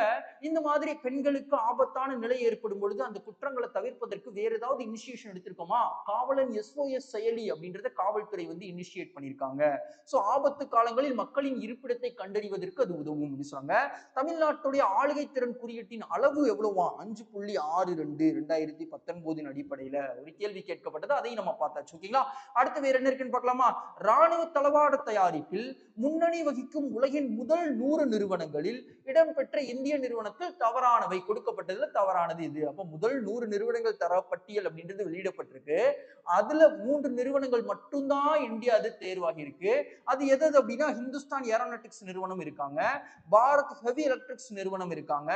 இந்த மாதிரி பெண்களுக்கு ஆபத்தான நிலை ஏற்படும் பொழுது அந்த குற்றங்களை தவிர்ப்பதற்கு வேற ஏதாவது இனிஷியேஷன் எடுத்திருக்கோமா? காவலன் எஸ்ஓஎஸ் செயலி அப்படின்றத காவல்துறை வந்து இனிஷியேட் பண்ணியிருக்காங்க. ஸோ ஆபத்து காலங்களில் மக்களின் இருப்பிடத்தை கண்டறிவதற்கு அது உதவும் அப்படின்னு சொன்னாங்க தமிழ்நாட்டுடைய ஆளுகை திறன் குறியீட்டின் அளவு எவ்வளவா? அஞ்சு புள்ளி ஆறு ரெண்டு ரெண்டாயிரத்தி பத்தொன்பதின் அடிப்படையில ஒரு கேள்வி கேட்கப்பட்டது. அதையும் நம்ம பார்த்தாச்சு ஓகேங்களா? அடுத்து வேற என்ன இருக்குன்னு பார்க்கலாமா? ராணுவ தளவாட தயாரிப்பில் முன்னணி வகிக்கும் உலகின் முதல் நூறு நிறுவனங்களில் இடம்பெற்ற இந்திய நிறுவனத்தில் தவறானவை கொடுக்கப்பட்டதுல தவறானது இது. அப்ப முதல் நூறு நிறுவனங்கள் தர பட்டியல் அப்படின்றது வெளியிடப்பட்டிருக்கு. அதுல மூன்று நிறுவனங்கள் மட்டும்தான் இந்தியா அது தேர்வாகி இருக்கு. அது எது அப்படின்னா ஹிந்துஸ்தான் ஏரோநாட்டிக்ஸ் நிறுவனம் இருக்காங்க. பாரத் ஹெவி எலக்ட்ரிக்ஸ் நிறுவனம் இருக்காங்க.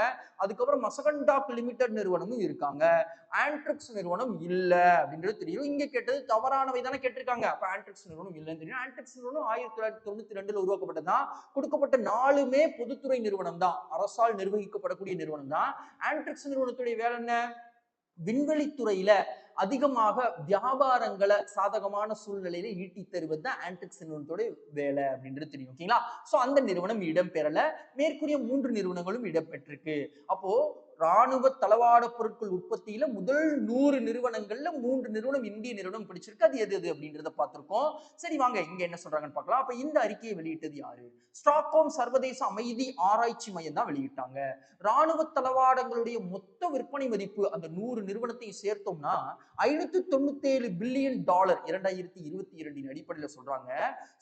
அதுக்கப்புறம் மசகண்டாக் லிமிடெட் நிறுவனமும் இருக்காங்க. ஆண்ட்ரிக்ஸ் நிறுவனம் இல்லை அப்படின்றது தெரியும். இங்கே கேட்டது தவறானவை தானே கேட்டிருக்காங்க. அப்போ ஆண்ட்ரிக்ஸ் நிறுவனம் இல்லைன்னு தெரியும். ஆண்ட்ரிக்ஸ் நிறுவனம் ஆயிரத்தி தொள்ளாயிரத்தி தொண்ணூத்தி ரெண்டுல உருவாக்கப்பட்டதான் கொடுக்கப்பட்ட நாலுமே பொதுத்துறை நிறுவனம் தான் அரசால் நிர்வகிக்கப்படக்கூடிய நிறுவனம் தான் ஆண்ட்ரிக்ஸ் நிறுவனத்துடைய வேலை என்ன? விண்வெளித்துறையில அதிகமாக வியாபாரங்களை சாதகமான சூழ்நிலையில ஈட்டி தருவது தான் ஆன்டிக்ஸ் நிறுவனத்தோட வேலை அப்படின்றது தெரியும் ஓகேங்களா சோ அந்த நிறுவனம் இடம்பெறல மேற்கூறிய மூன்று நிறுவனங்களும் இடம்பெற்றிருக்கு அப்போ ராணுவ தளவாட பொருட்கள் உற்பத்தியில முதல் நூறு நிறுவனங்கள்ல மூன்று நிறுவனம் இந்திய நிறுவனம் பிடிச்சிருக்கு. அது எது எது அப்படின்றத பார்த்திருக்கோம். சரி வாங்க இங்க என்ன சொல்றாங்கன்னு பார்க்கலாம். அப்ப இந்த அறிக்கையை வெளியிட்டது யாரு? ஸ்டாக்ஹோம் சர்வதேச அமைதி ஆராய்ச்சி மையம் தான் வெளியிட்டாங்க. ராணுவ தளவாடங்களுடைய மொத்த விற்பனை மதிப்பு அந்த நூறு நிறுவனத்தையும் சேர்த்தோம்னா ஐநூத்தி தொண்ணூத்தி ஏழு பில்லியன் டாலர் இரண்டாயிரத்தி இருபத்தி இரண்டின் அடிப்படையில சொல்றாங்க.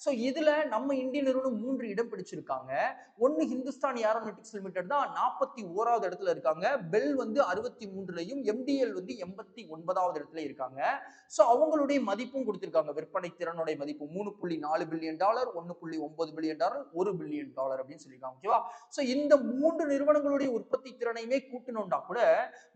சோ இதுல நம்ம இந்திய நிறுவனம் மூன்று இடம் பிடிச்சிருக்காங்க. ஒன்னு ஹிந்துஸ்தான் ஏரோநாட்டிக்ஸ் லிமிடெட் தான் நாற்பத்தி ஓராவது இடத்துல இருக்காங்க. பெல் வந்து அறுபத்தி மூன்றுலையும் எம்டிஎல் வந்து எண்பத்தி ஒன்பதாவது இடத்துல இருக்காங்க. ஸோ அவங்களுடைய மதிப்பும் கொடுத்துருக்காங்க. விற்பனை திறனுடைய மதிப்பு மூணு புள்ளி நாலு பில்லியன் டாலர் ஒன்னு புள்ளி ஒன்பது பில்லியன் டாலர் ஒரு பில்லியன் டாலர் அப்படின்னு சொல்லியிருக்காங்க. ஓகேவா? ஸோ இந்த மூன்று நிறுவனங்களுடைய உற்பத்தி திறனையுமே கூட்டணும்னா கூட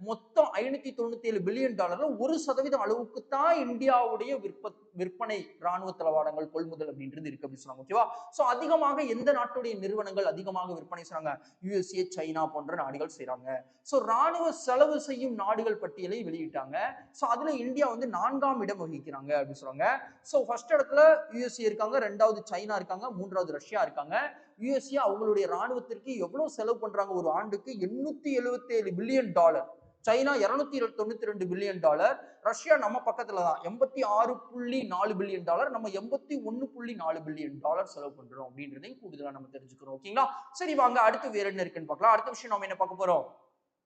மொத்தம் ஐநூத்தி தொண்ணூத்தி ஏழு பில்லியன் டாலர்ல ஒரு சதவீதம் அளவுக்கு தான் இந்தியாவுடைய விற்ப விற்பனை ராணுவ தளவாடங்கள் கொள்முதல் அப்படின்றது இருக்கு அப்படின்னு சொன்னாங்க. ஓகேவா? சோ அதிகமாக எந்த நாட்டுடைய நிறுவனங்கள் அதிகமாக விற்பனை செய்றாங்க? யூஎஸ்ஏ சைனா போன்ற நாடுகள் செய்றாங்க. சோ ராணுவ செலவு செய்யும் நாடுகள் பட்டியலை வெளியிட்டாங்க. சோ அதுல இந்தியா வந்து நான்காம் இடம் வகிக்கிறாங்க அப்படின்னு சொல்றாங்க. ஸோ ஃபர்ஸ்ட் இடத்துல யுஎஸ்ஏ இருக்காங்க ரெண்டாவது சைனா இருக்காங்க மூன்றாவது ரஷ்யா இருக்காங்க. யுஎஸ்ஏ அவங்களுடைய ராணுவத்திற்கு எவ்வளவு செலவு பண்றாங்க? ஒரு ஆண்டுக்கு எண்ணூத்தி எழுபத்தேழு பில்லியன் டாலர் சைனா இருநூத்தி தொண்ணூத்தி ரெண்டு பில்லியன் டாலர் ரஷ்யா நம்ம பக்கத்துல தான். எண்பத்தி ஆறு புள்ளி நாலு பில்லியன் டாலர் நம்ம எண்பத்தி ஒன்னு புள்ளி நாலு பில்லியன் டாலர் செலவு பண்றோம் அப்படின்றதையும் கூடுதலா நம்ம தெரிஞ்சுக்கிறோம். ஓகேங்களா? சரி வாங்க அடுத்து வேற என்ன இருக்குன்னு பார்க்கலாம். அடுத்த விஷயம் நம்ம என்ன பார்க்க போறோம்?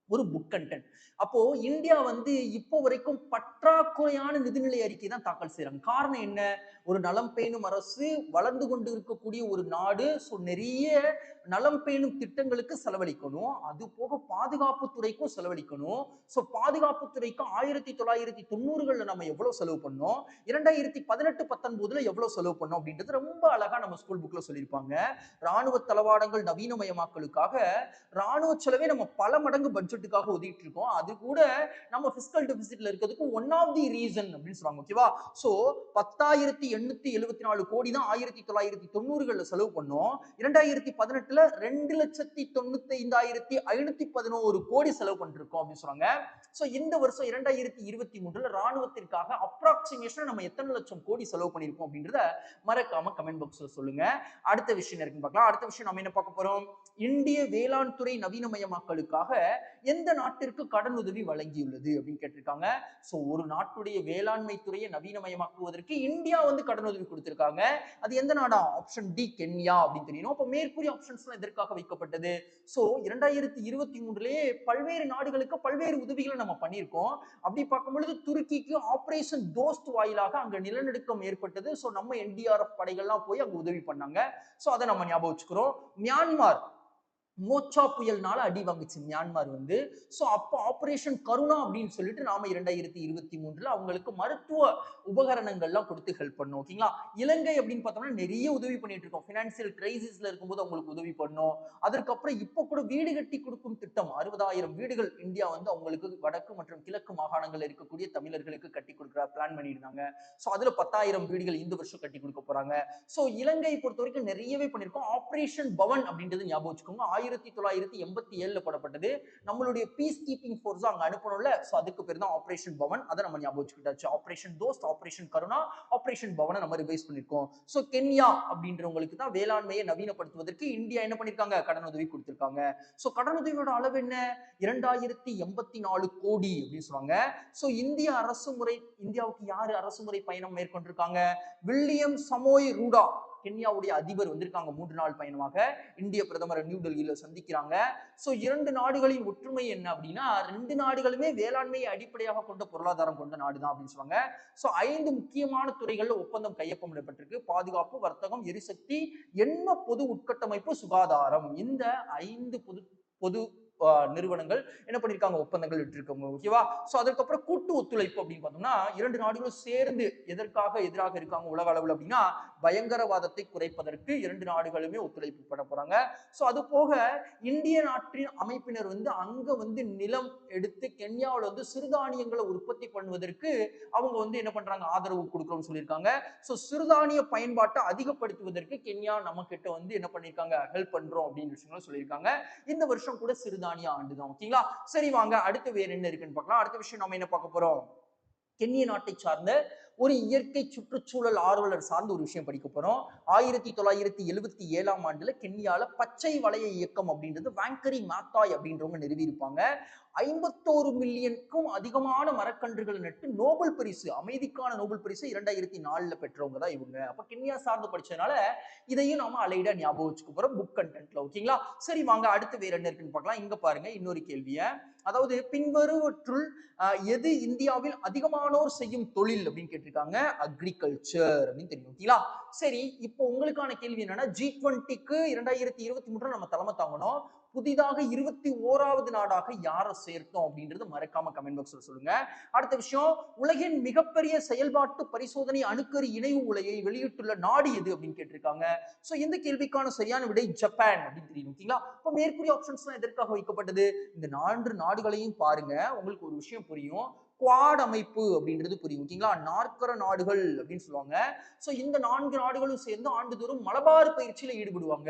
ஒரு புக் கண்டென்ட் அப்போ இந்தியா வந்து இப்போ வரைக்கும் பற்றாக்குறையான நிதிநிலை அறிக்கை தான் தாக்கல் செய்யறாங்க காரணம் என்ன? ஒரு நலம் பேணும் அரசு வளர்ந்து கொண்டு இருக்கக்கூடிய ஒரு நாடு ஸோ நிறைய நலம் பேணும் திட்டங்களுக்கு செலவழிக்கணும். அது போக பாதுகாப்பு துறைக்கும் செலவழிக்கணும். ஸோ பாதுகாப்பு துறைக்கு ஆயிரத்தி தொள்ளாயிரத்தி தொண்ணூறுகள்ல நம்ம எவ்வளவு செலவு பண்ணோம்? இரண்டாயிரத்தி பதினெட்டு பத்தொன்பதுல எவ்வளவு செலவு பண்ணோம்? அப்படின்றது ரொம்ப அழகா நம்ம ஸ்கூல் புக்ல சொல்லியிருப்பாங்க. ராணுவ தளவாடங்கள் நவீனமயமாக்கலுக்காக ராணுவ செலவே நம்ம பல மடங்கு டெபிசிட்டுக்காக ஒதுக்கிட்டு இருக்கோம் அது கூட நம்ம பிசிக்கல் டெபிசிட்ல இருக்கிறதுக்கு ஒன் ஆஃப் தி ரீசன் அப்படின்னு சொல்றாங்க ஓகேவா சோ பத்தாயிரத்தி எண்ணூத்தி எழுபத்தி நாலு கோடி தான் ஆயிரத்தி தொள்ளாயிரத்தி தொண்ணூறுகள்ல செலவு பண்ணோம். இரண்டாயிரத்தி பதினெட்டுல ரெண்டு லட்சத்தி தொண்ணூத்தி ஐந்தாயிரத்தி ஐநூத்தி பதினோரு கோடி செலவு பண்ணிருக்கோம் அப்படின்னு சொல்றாங்க. சோ இந்த வருஷம் இரண்டாயிரத்தி இருபத்தி மூன்றுல ராணுவத்திற்காக அப்ராக்சிமேஷன் நம்ம எத்தனை லட்சம் கோடி செலவு பண்ணிருக்கோம் அப்படின்றத மறக்காம கமெண்ட் பாக்ஸ்ல சொல்லுங்க. அடுத்த விஷயம் இருக்குன்னு பார்க்கலாம். அடுத்த விஷயம் நம்ம என்ன பார்க்க போறோம்? இந்திய வேளாண் துறை நவீனமயமாக்கலுக்காக எந்த நாட்டிற்கு கடன் உதவி வழங்கியுள்ளது அப்படின்னு கேட்டிருக்காங்க. ஸோ ஒரு நாட்டுடைய வேளாண்மை துறையை நவீனமயமாக்குவதற்கு இந்தியா வந்து கடன் உதவி கொடுத்திருக்காங்க. அது எந்த நாடா? ஆப்ஷன் டி கென்யா அப்படின்னு தெரியணும் அப்போ மேற்கூறிய ஆப்ஷன்ஸ்லாம் எதற்காக வைக்கப்பட்டது? ஸோ இரண்டாயிரத்தி இருபத்தி மூன்றுலேயே பல்வேறு நாடுகளுக்கு பல்வேறு உதவிகளை நம்ம பண்ணியிருக்கோம். அப்படி பார்க்கும் பொழுது துருக்கிக்கு ஆப்ரேஷன் தோஸ்த் வாயிலாக அங்கே நிலநடுக்கம் ஏற்பட்டது. ஸோ நம்ம என்டிஆர்எஃப் படைகள்லாம் போய் அங்கே உதவி பண்ணாங்க. ஸோ அதை நம்ம ஞாபகம் வச்சுக்கிறோம். மியான்மார் மோச்சா புயல்னால அடி வாங்குச்சு மியான்மார் வந்து. ஸோ அப்போ ஆப்ரேஷன் கருணா அப்படின்னு சொல்லிட்டு நாம இரண்டாயிரத்தி இருபத்தி மூன்றுல அவங்களுக்கு மருத்துவ உபகரணங்கள்லாம் கொடுத்து ஹெல்ப் பண்ணோம் ஓகேங்களா இலங்கை அப்படின்னு பார்த்தோம்னா நிறைய உதவி பண்ணிட்டு இருக்கோம். ஃபினான்சியல் கிரைசிஸ்ல இருக்கும்போது அவங்களுக்கு உதவி பண்ணோம். அதற்கப்புறம் இப்போ கூட வீடு கட்டி கொடுக்கும் திட்டம் அறுபதாயிரம் வீடுகள் இந்தியா வந்து அவங்களுக்கு வடக்கு மற்றும் கிழக்கு மாகாணங்கள்ல இருக்கக்கூடிய தமிழர்களுக்கு கட்டி கொடுக்குற பிளான் பண்ணியிருந்தாங்க. ஸோ அதுல பத்தாயிரம் வீடுகள் இந்த வருஷம் கட்டி கொடுக்க போறாங்க. ஸோ இலங்கை பொறுத்த வரைக்கும் நிறையவே பண்ணியிருக்கோம். ஆப்ரேஷன் பவன் அப்படின்றது ஞாபகம் வச்சுக்கோங்க. ஆயிரத்தி தொள்ளாயிரத்தி எண்பத்தி ஏழுல போடப்பட்டது. நம்மளுடைய பீஸ் கீப்பிங் ஃபோர்ஸ் அங்க அனுப்பணும்ல. ஸோ அதுக்கு பேர் தான் ஆபரேஷன் பவன் அதை நம்ம ஞாபகம் வச்சுக்கிட்டாச்சு. Operation Dost operation Karuna operation பவனை நம்ம ரிவைஸ் பண்ணிருக்கோம் ஸோ கென்யா அப்படின்றவங்களுக்கு தான் வேளாண்மையை நவீனப்படுத்துவதற்கு இந்தியா என்ன பண்ணிருக்காங்க கடனுதவி கொடுத்திருக்காங்க. ஸோ கடன் உதவியோட அளவு என்ன? இரண்டாயிரத்தி எண்பத்தி நாலு கோடி அப்படின்னு சொல்றாங்க ஸோ இந்திய அரசு முறை இந்தியாவுக்கு யாரு அரசு முறை பயணம் மேற்கொண்டிருக்காங்க? வில்லியம் சமோய் ரூடா. கென்யாவுடைய அதிபர் வந்திருக்காங்க மூன்று நாள் பயணமாக. இந்திய பிரதமரை நியூ டெல்லியில சந்திக்கிறாங்க. சோ இரண்டு நாடுகளின் ஒற்றுமை என்ன அப்படின்னா ரெண்டு நாடுகளுமே வேளாண்மையை அடிப்படையாக கொண்ட பொருளாதாரம் கொண்ட நாடு தான் அப்படின்னு சொல்லுவாங்க. சோ ஐந்து முக்கியமான துறைகள்ல ஒப்பந்தம் கையொப்பமிடப்பட்டிருக்கு பாதுகாப்பு வர்த்தகம் எரிசக்தி எண்ம பொது உட்கட்டமைப்பு சுகாதாரம். இந்த ஐந்து பொது பொது நிறுவனங்கள் என்ன பண்ணிருக்காங்க? ஒப்பந்தங்கள் விட்டுருக்காங்க ஓகேவா ஸோ அதுக்கப்புறம் கூட்டு ஒத்துழைப்பு அப்படின்னு பார்த்தோம்னா இரண்டு நாடுகளும் சேர்ந்து எதற்காக எதிராக இருக்காங்க உலக அளவில் அப்படின்னா பயங்கரவாதத்தை குறைப்பதற்கு இரண்டு நாடுகளுமே ஒத்துழைப்பு பண்ண போறாங்க. ஸோ அது போக இந்திய நாட்டின் அமைப்பினர் வந்து அங்க வந்து நிலம் எடுத்து கென்யாவில் வந்து சிறுதானியங்களை உற்பத்தி பண்ணுவதற்கு அவங்க வந்து என்ன பண்றாங்க? ஆதரவு கொடுக்குறோம்னு சொல்லியிருக்காங்க. சோ சிறுதானிய பயன்பாட்டை அதிகப்படுத்துவதற்கு கென்யா நம்ம கிட்ட வந்து என்ன பண்ணிருக்காங்க? ஹெல்ப் பண்றோம் அப்படின்னு விஷயங்களும் சொல்லியிருக்காங்க. இந்த வருஷம் கூட சிறுதானிய ஆண்டு தான் ஓகேங்களா? சரி வாங்க. அடுத்து வேற என்ன இருக்குன்னு பார்க்கலாம். அடுத்த விஷயம் நம்ம என்ன பார்க்க போறோம்? கென்னிய நாட்டை சார்ந்த ஒரு இயற்கை சுற்றுச்சூழல் ஆர்வலர் சார்ந்த ஒரு விஷயம் படிக்க போறோம். ஆயிரத்தி தொள்ளாயிரத்தி எழுபத்தி ஏழாம் ஆண்டுல கென்யால பச்சை வளைய இயக்கம் அப்படின்றது வேங்கரி மாத்தாய் அப்படின்றவங்க நிறுவியிருப்பாங்க. ஐம்பத்தோரு மில்லியனுக்கும் அதிகமான மரக்கன்றுகள் நட்டு நோபல் பரிசு அமைதிக்கான நோபல் பரிசு இரண்டாயிரத்தி நாலுல பெற்றவங்க தான் இவங்க. அப்ப கென்யா சார்ந்து படிச்சதுனால இதையும் நாம அலைடா ஞாபகம் வச்சுக்க போறோம் புக் கண்டென்ட்ல ஓகேங்களா சரி வாங்க அடுத்து வேற என்ன இருக்குன்னு பார்க்கலாம். இங்க பாருங்க இன்னொரு கேள்விய. அதாவது பின்வருவற்றுள் எது இந்தியாவில் அதிகமானோர் செய்யும் தொழில் அப்படின்னு கேட்டிருக்காங்க? அக்ரிகல்ச்சர் அப்படின்னு தெரியும். ஓகேங்களா சரி இப்போ உங்களுக்கான கேள்வி என்னன்னா ஜி டுவெண்ட்டிக்கு இரண்டாயிரத்தி இருபத்தி மூன்று நம்ம தலைமை தாங்கணும். புதிதாக இருபத்தி ஓராவது நாடாக யாரை சேர்த்தோம் அப்படின்றது மறக்காம கமெண்ட் பாக்ஸ்ல சொல்லுங்க. அடுத்த விஷயம் உலகின் மிகப்பெரிய செயல்பாட்டு பரிசோதனை அணுக்கரு இணைவு உலையை வெளியிட்டுள்ள நாடு எது அப்படின்னு கேட்டிருக்காங்க. சோ இந்த கேள்விக்கான சரியான விடை? ஜப்பான் அப்படின்னு தெரியும் ஓகேங்களா இப்போ மேற்கூறிய ஆப்ஷன்ஸ்லாம் எதற்காக வைக்கப்பட்டது? இந்த நான்கு நாடுகளையும் பாருங்க உங்களுக்கு ஒரு விஷயம் புரியும். குவாட் அமைப்பு அப்படின்றது புரியும். ஓகேங்களா? நாற்கர நாடுகள் அப்படின்னு சொல்லுவாங்க. சோ இந்த நான்கு நாடுகளும் சேர்ந்து ஆண்டுதோறும் மலபார் பயிற்சியில ஈடுபடுவாங்க.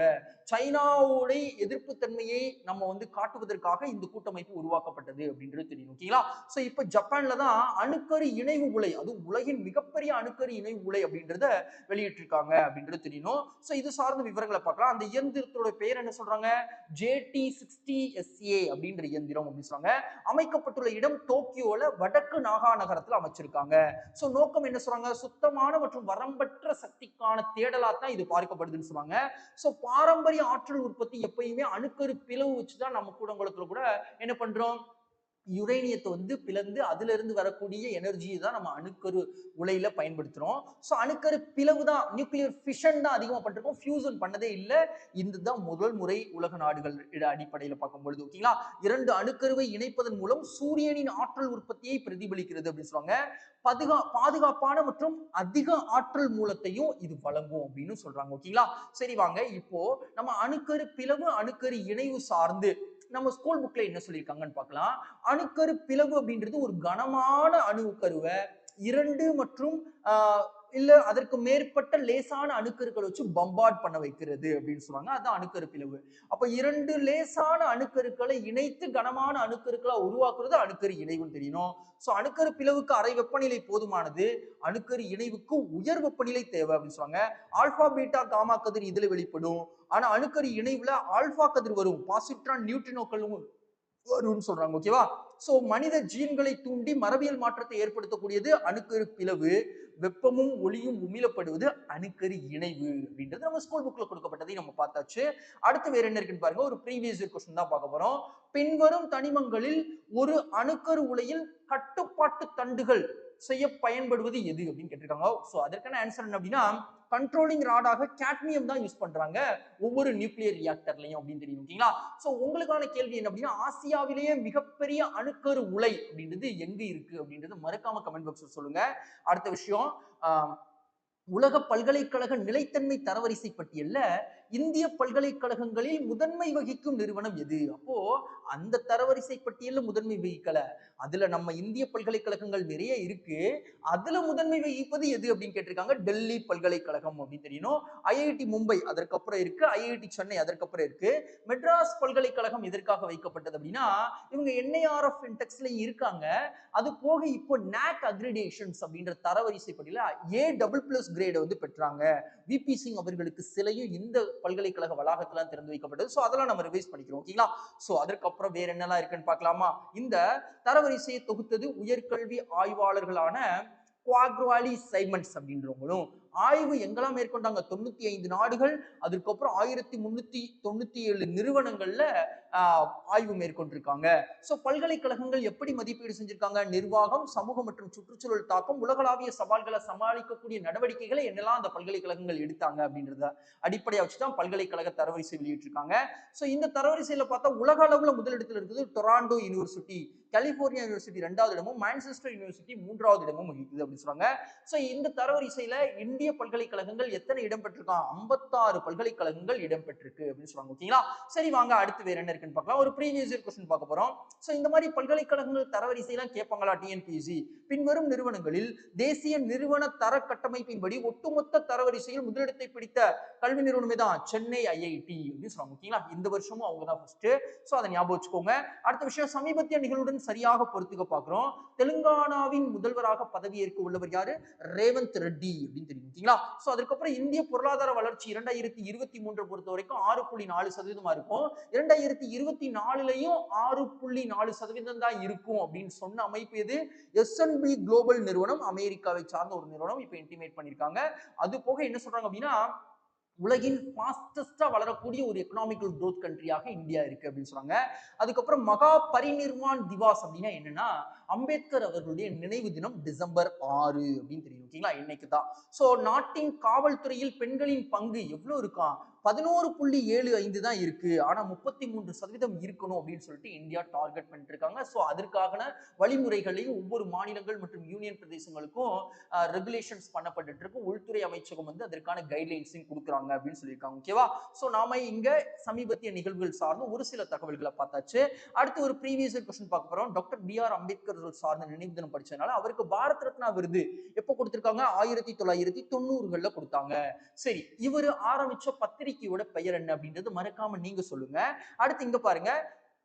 சைனாவுடைய எதிர்ப்பு தன்மையை நம்ம வந்து காட்டுவதற்காக இந்த கூட்டமைப்பு உருவாக்கப்பட்டது அப்படின்றது தெரியும். ஓகேங்களா? சோ இப்போ ஜப்பான்ல தான் அணுக்கரு இணைவு உலை அது உலகின் மிகப்பெரிய அணுக்கரு இணைவு உலை அப்படின்றத வெளியிட்டிருக்காங்க அப்படின்றது தெரியணும் சோ இது சார்ந்த விவரங்களை பார்க்கலாம். அந்த இயந்திரத்தோட பேர் என்ன சொல்றாங்க? ஜேடி சிக்ஸ்டி எஸ்ஏ அப்படின்ற இயந்திரம் அப்படின்னு சொல்றாங்க. அமைக்கப்பட்டுள்ள இடம் டோக்கியோல வடக்கு நாகா நகரத்துல அமைச்சிருக்காங்க. சோ நோக்கம் என்ன சொல்றாங்க? சுத்தமான மற்றும் வரம்பற்ற சக்திக்கான தேடலா தான் இது பார்க்கப்படுதுன்னு சொல்லுவாங்க. சோ பாரம்பரிய ஆற்றல் உற்பத்தி எப்பயுமே அணுக்கரு பிளவு வச்சுதான் நம்ம கூடங்குளத்துல கூட என்ன பண்றோம்? யுரேனியத்தை வந்து பிளந்து அதுல இருந்து வரக்கூடிய எனர்ஜியை தான் நம்ம அணுக்கரு உலையில பயன்படுத்துறோம். ஸோ அணுக்கரு பிளவு தான் நியூக்ளியர் ஃபிஷன் தான் அதிகமாக பண்ணிருக்கோம் ஃபியூசன் பண்ணதே இல்லை. இதுதான் முதல் முறை உலக நாடுகள் இட அடிப்படையில் பார்க்கும் பொழுது ஓகேங்களா இரண்டு அணுக்கருவை இணைப்பதன் மூலம் சூரியனின் ஆற்றல் உற்பத்தியை பிரதிபலிக்கிறது அப்படின்னு சொல்லுவாங்க. பாதுகா பாதுகாப்பான மற்றும் அதிக ஆற்றல் மூலத்தையும் இது வழங்கும் அப்படின்னு சொல்றாங்க ஓகேங்களா சரி வாங்க இப்போ நம்ம அணுக்கரு பிளவு அணுக்கரு இணைவு சார்ந்து நம்ம ஸ்கூல் புக்ல என்ன சொல்லியிருக்காங்கன்னு பார்க்கலாம். அணுக்கரு பிளவு அப்படின்றது ஒரு கனமான அணுக்கருவை இரண்டு மற்றும் இல்ல அதற்கு மேற்பட்ட லேசான அணுக்கருக்களை வச்சு பம்பார்ட் பண்ண வைக்கிறது அப்படின்னு சொல்லுவாங்க. அதுதான் அணுக்கரு பிளவு அப்ப இரண்டு லேசான அணுக்கருக்களை இணைத்து கனமான அணுக்கருக்களை உருவாக்குறது அணுக்கரு இணைவுன்னு தெரியணும் சோ அணுக்கரு பிளவுக்கு அரை வெப்பநிலை போதுமானது அணுக்கரு இணைவுக்கு உயர் வெப்பநிலை தேவை அப்படின்னு சொல்லுவாங்க. ஆல்பா பீட்டா காமா கதிர் இதுல வெளிப்படும். ஆனா அணுக்கரு இணைவுல ஆல்பா கதிர் வரும். பாசிட்ரான் நியூட்ரினோக்களும் வரும்னு சொல்றாங்க ஓகேவா சோ மனித ஜீன்களை தூண்டி மரபியல் மாற்றத்தை ஏற்படுத்தக்கூடியது அணுக்கரு பிளவு வெப்பமும் ஒளியும் உமிழப்படுவது அணுக்கரு இணைவு அப்படின்றது நம்ம ஸ்கூல் புக்ல கொடுக்கப்பட்டதை நம்ம பார்த்தாச்சு. அடுத்து வேற என்ன இருக்குன்னு பாருங்க. ஒரு ப்ரீவியஸ் கொஸ்டின் தான் பார்க்க போறோம். பின்வரும் தனிமங்களில் ஒரு அணுக்கரு உலையில் கட்டுப்பாட்டு தண்டுகள் செய்ய பயன்படுவது எது அப்படின்னு கேட்டிருக்காங்க. சோ அதற்கான ஆன்சர் என்ன அப்படின்னா கண்ட்ரோலிங் ராடாக கேட்மியம் தான் யூஸ் பண்றாங்க ஒவ்வொரு நியூக்ளியர் ரியாக்டர்லயும் அப்படின்னு தெரியும் ஓகேங்களா சோ உங்களுக்கான கேள்வி என்ன அப்படின்னா ஆசியாவிலேயே மிகப்பெரிய அணுக்கரு உலை அப்படின்றது எங்க இருக்கு அப்படின்றது மறக்காம கமெண்ட் பாக்ஸ்ல சொல்லுங்க. அடுத்த விஷயம் ஆஹ், உலக பல்கலைக்கழக நிலைத்தன்மை தரவரிசை பட்டியல்ல இந்திய பல்கலைக்கழகங்களில் முதன்மை வகிக்கும் நிறுவனம் எது? அப்போ அந்த தரவரிசை பட்டியல்ல முதன்மை வகிக்கல. அதுல நம்ம இந்திய பல்கலைக்கழகங்கள் நிறைய இருக்கு. அதுல முதன்மை வகிப்பது எது அப்படின்னு கேட்டிருக்காங்க? டெல்லி பல்கலைக்கழகம் அப்படின்னு தெரியணும் ஐஐடி மும்பை அதற்கப்புறம் இருக்கு. ஐஐடி சென்னை அதற்கப்புறம் இருக்கு. மெட்ராஸ் பல்கலைக்கழகம் எதற்காக வைக்கப்பட்டது அப்படின்னா இவங்க என்ஐஆர்எஃப் இன்டெக்ஸ்ல இருக்காங்க. அது போக இப்போ நாக் அக்ரிடேஷன்ஸ் அப்படின்ற தரவரிசை ஏ டபுள் பிளஸ் கிரேடை வந்து பெற்றாங்க. விபி சிங் அவர்களுக்கு சிலையும் இந்த பல்கலைக்கழக வளாகத்துல திறந்து வைக்கப்பட்டது. ஸோ அதெல்லாம் நம்ம ரிவைஸ் பண்ணிக்கிறோம். ஓகேங்களா? ஸோ அதற்கப்புறம் வேற என்னெல்லாம் இருக்குன்னு பார்க்கலாமா? இந்த தரவரிசையை தொகுத்தது உயர்கல்வி ஆய்வாளர்களான குவாக்வாலி சைமன்ஸ் அப்படின்றவங்களும். ஆய்வு எங்கெல்லாம் மேற்கொண்டாங்க? தொண்ணூத்தி ஐந்து நாடுகள் அதுக்கப்புறம் ஆயிரத்தி முன்னூத்தி தொண்ணூத்தி ஏழு நிறுவனங்கள்ல ஆய்வு மேற்கொண்டிருக்காங்க. ஸோ பல்கலைக்கழகங்கள் எப்படி மதிப்பீடு செஞ்சிருக்காங்க? நிர்வாகம் சமூகம் மற்றும் சுற்றுச்சூழல் தாக்கம் உலகளாவிய சவால்களை சமாளிக்கக்கூடிய நடவடிக்கைகளை என்னெல்லாம் அந்த பல்கலைக்கழகங்கள் எடுத்தாங்க அப்படின்றத அடிப்படையா வச்சு தான் பல்கலைக்கழக தரவரிசை வெளியிட்டிருக்காங்க. ஸோ இந்த தரவரிசையில பார்த்தா உலக அளவுல முதலிடத்தில் இருக்குது டொராண்டோ யூனிவர்சிட்டி கலிபோர்னியா யூனிவர்சிட்டி ரெண்டாவது இடமும் மான்செஸ்டர் யூனிவர்சிட்டி மூன்றாவது இடமும் வகிக்குது அப்படின்னு சொல்றாங்க. ஸோ இந்த தரவரிசையில இந்திய பல்கலைக்கழகங்கள் எத்தனை இடம் பெற்றிருக்கான் ஐம்பத்தாறு பல்கலைக்கழகங்கள் இடம் பெற்றிருக்கு அப்படின்னு சொல்லுவாங்க ஓகேங்களா? சரி வாங்க அடுத்து வேற என்ன இருக்குன்னு பார்க்கலாம். ஒரு ப்ரீவியஸ் இயர் கொஸ்டின் பார்க்க போறோம். ஸோ இந்த மாதிரி பல்கலைக்கழகங்கள் தரவரிசையெல்லாம் கேட்பாங்களா டிஎன்பிஎஸ்சி பின்வரும் நிறுவனங்களில் தேசிய நிறுவன தர கட்டமைப்பின்படி ஒட்டுமொத்த தரவரிசையில் முதலிடத்தை பிடித்த கல்வி நிறுவனமே தான் சென்னை ஐஐடி அப்படின்னு சொல்றாங்க ஓகேங்களா? இந்த வருஷமும் அவங்க தான் ஃபர்ஸ்ட் ஸோ அதை ஞாபகம் வச்சுக்கோங்க. அடுத்த விஷயம் சமீபத்திய நிகழ்வுடன் சரியாக பொறுத்துக்க பார்க்குறோம். தெலுங்கானாவின் முதல்வராக பதவியேற்க உள்ளவர் யாரு? ரேவந்த் ரெட்டி அப்படின்னு தெரியும். ஓகேங்களா? ஸோ அதுக்கப்புறம் இந்திய பொருளாதார வளர்ச்சி இரண்டாயிரத்தி இருபத்தி மூன்று பொறுத்த வரைக்கும் ஆறு புள்ளி நாலு சதவீதமா இருக்கும். இரண்டாயிரத்தி இருபத்தி நாலுலையும் ஆறு புள்ளி நாலு சதவீதம் தான் இருக்கும் அப்படின்னு சொன்ன அமைப்பு எது? எஸ்என்பி குளோபல் நிறுவனம் அமெரிக்காவை சார்ந்த ஒரு நிறுவனம் இப்போ இன்டிமேட் பண்ணியிருக்காங்க அது போக என்ன சொல்றாங்க அப்படின்னா உலகின் ஃபாஸ்டஸ்டா வளரக்கூடிய ஒரு எக்கனாமிக்கல் க்ரோத் கண்ட்ரியாக இந்தியா இருக்கு அப்படின்னு சொல்றாங்க. அதுக்கப்புறம் மகா பரிநிர்வான் திவாஸ் அப்படின்னா என்னன்னா அம்பேத்கர் அவர்களுடைய நினைவு தினம் டிசம்பர் ஆறு அப்படின்னு தெரியும். ஓகேங்களா? இன்னைக்கு தான் சோ நாட்டின் காவல்துறையில் பெண்களின் பங்கு எவ்வளவு இருக்கான் பதினோரு புள்ளி ஏழு ஐந்து தான் இருக்கு. ஆனா முப்பத்தி மூன்று சதவீதம் இருக்கணும் அப்படின்னு சொல்லிட்டு இந்தியா டார்கெட் பண்ணிட்டு இருக்காங்க ஸோ அதற்கான வழிமுறைகளையும் ஒவ்வொரு மாநிலங்கள் மற்றும் யூனியன் பிரதேசங்களுக்கும் ரெகுலேஷன்ஸ் பண்ணப்பட்டு இருக்கு உள்துறை அமைச்சகம் வந்து அதற்கான கைட்லைன்ஸையும் கொடுக்குறாங்க அப்படின்னு சொல்லியிருக்காங்க. ஓகேவா ஸோ நாம இங்க சமீபத்திய நிகழ்வுகள் சார்ந்து ஒரு சில தகவல்களை பார்த்தாச்சு. அடுத்து ஒரு ப்ரீவியஸ் கொஸ்டின் பார்க்க போறோம். டாக்டர் பி ஆர் அம்பேத்கர் சார்ந்த நினைவு தினம் படிச்சதுனால அவருக்கு பாரத் ரத்னா விருது எப்போ கொடுத்திருக்காங்க? ஆயிரத்தி தொள்ளாயிரத்தி தொண்ணூறுகள்ல கொடுத்தாங்க. சரி இவர் ஆரம்பிச்ச பத்திரிகையோட பெயர் என்ன அப்படின்றது மறக்காம நீங்க சொல்லுங்க. அடுத்து இங்க பாருங்க.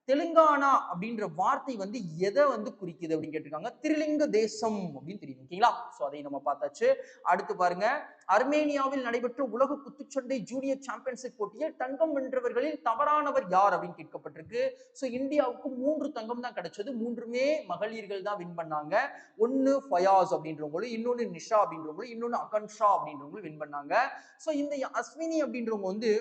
தெலுங்கானா அப்படின்ற வார்த்தை வந்து எதை வந்து குறிக்குது அப்படின்னு கேட்டிருக்காங்க? திரிலிங்க தேசம் அப்படின்னு தெரியும் ஓகேங்களா? சோ அதை நம்ம பார்த்தாச்சு. அடுத்து பாருங்க. அர்மேனியாவில் நடைபெற்ற உலக குத்துச்சண்டை ஜூனியர் சாம்பியன்ஷிப் போட்டியில் தங்கம் வென்றவர்களில் தவறானவர் யார் அப்படின்னு கேட்கப்பட்டிருக்கு. சோ இந்தியாவுக்கு மூன்று தங்கம் தான் கிடைச்சது. மூன்றுமே மகளிர்கள் தான் வின் பண்ணாங்க. ஒன்னு ஃபயாஸ் அப்படின்றவங்களும் இன்னொன்னு நிஷா அப்படின்றவங்களும் இன்னொன்னு அகன்ஷா அப்படின்றவங்களும் வின் பண்ணாங்க. சோ இந்த அஸ்வினி அப்படின்றவங்க வந்து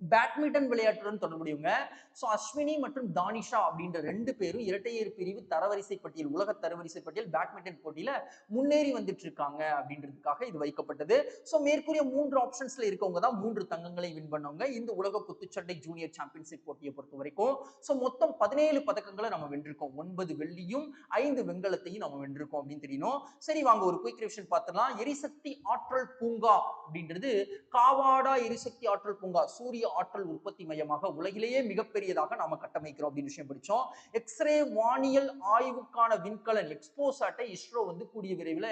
பேட்மிண்டன் விளையாட்டுடன் தொடர்புடையவங்க ஸோ அஸ்வினி மற்றும் தானிஷா அப்படின்ற ரெண்டு பேரும் இரட்டையர் பிரிவு தரவரிசை பட்டியல் உலக தரவரிசை பட்டியல் பேட்மிண்டன் போட்டியில முன்னேறி வந்துட்டு இருக்காங்க அப்படின்றதுக்காக இது வைக்கப்பட்டது. ஸோ மேற்கூறிய மூன்று ஆப்ஷன்ஸ்ல இருக்கவங்க தான் மூன்று தங்கங்களை வின் பண்ணவங்க. இந்த உலக குத்துச்சண்டை ஜூனியர் சாம்பியன்ஷிப் போட்டியை பொறுத்த வரைக்கும் ஸோ மொத்தம் பதினேழு பதக்கங்களை நம்ம வென்றிருக்கோம். ஒன்பது வெள்ளியும் ஐந்து வெண்கலத்தையும் நம்ம வென்றிருக்கோம் அப்படின்னு தெரியணும். சரி வாங்க ஒரு குயிக் ரிவிஷன் பார்த்துடலாம். எரிசக்தி ஆற்றல் பூங்கா அப்படின்றது காவாடா எரிசக்தி ஆற்றல் பூங்கா சூரிய ஆற்றல் உற்பத்தி மையமாக உலகிலேயே மிகப்பெரியதாக நாம கட்டமைக்கிறோம் அப்படின்னு விஷயம் படிச்சோம். எக்ஸ்ரே வானியல் ஆய்வுக்கான விண்கலன் எக்ஸ்போசாட்டை இஸ்ரோ வந்து கூடிய விரைவில்